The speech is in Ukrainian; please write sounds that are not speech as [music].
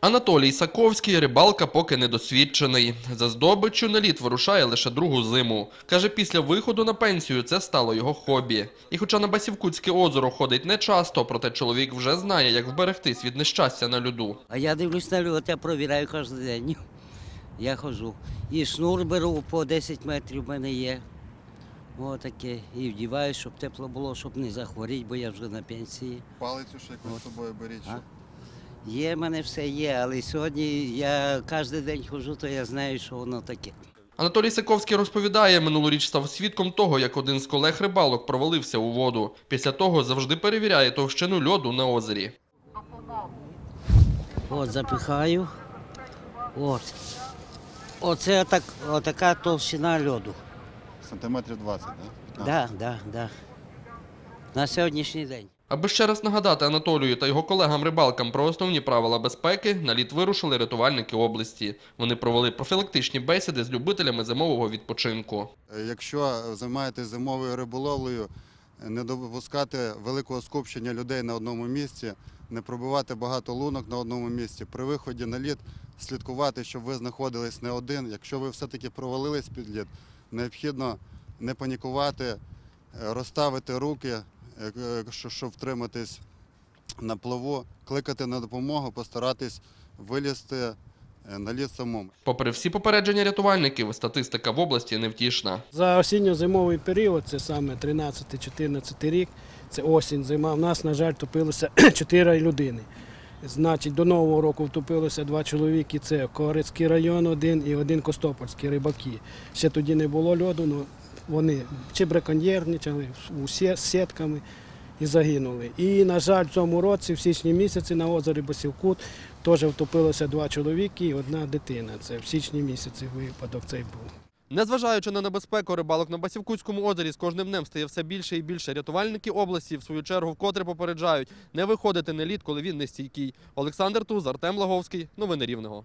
Анатолій Саковський рибалка поки недосвідчений. За здобиччю на лід вирушає лише другу зиму. Каже, після виходу на пенсію це стало його хобі. І хоча на Басівкутське озеро ходить не часто, проте чоловік вже знає, як вберегтись від нещастя на льоду. А я дивлюсь на льот, я провіряю кожен день. Я ходжу. І шнур беру по 10 метрів в мене є. Отаке. І вдіваю, щоб тепло було, щоб не захворіти, бо я вже на пенсії. Палицю ще якусь з собою беріть. Щоб- Є в мене все є, але сьогодні я кожен день ходжу, то я знаю, що воно таке. Анатолій Саковський розповідає, минулоріч став свідком того, як один з колег рибалок провалився у воду. Після того завжди перевіряє товщину льоду на озері. От запихаю. От. Оце так, отака толщина льоду. Сантиметрів 20, так? Так, да, так, да, так. Да. На сьогоднішній день. Аби ще раз нагадати Анатолію та його колегам-рибалкам про основні правила безпеки, на лід вирушили рятувальники області. Вони провели профілактичні бесіди з любителями зимового відпочинку. Е, Якщо займаєтесь зимовою риболовлею, не допускати великого скупчення людей на одному місці, не пробивати багато лунок на одному місці. При виході на лід слідкувати, щоб ви знаходились не один. Якщо ви все-таки провалились під лід, необхідно не панікувати, е, розставити руки, щоб втриматись на плаву, кликати на допомогу, постаратись вилізти е, на лід самому. Попри всі попередження рятувальників, статистика в області невтішна. За осінньо-зимовий період, це саме 13-14 рік, це осінь, зима. У нас, на жаль, топилося 4 [clears throat] людини. Значить, до Нового року втопилося два чоловіки. Це Корицький район один і один Костопольський рибаки. Ще тоді не було льоду, але вони чи браконьєрничали з сітками і загинули. І, на жаль, в цьому році, в січні місяці, на озері Басівкут теж втопилося два чоловіки і одна дитина. Це в січні місяці випадок цей був. Незважаючи на небезпеку рибалок на Басівкутському озері, з кожним днем стає все більше і більше. Рятувальники області, в свою чергу, вкотре попереджають не виходити на лід, коли він нестійкий. Олександр Туз, Артем Лаговський. Новини Рівного.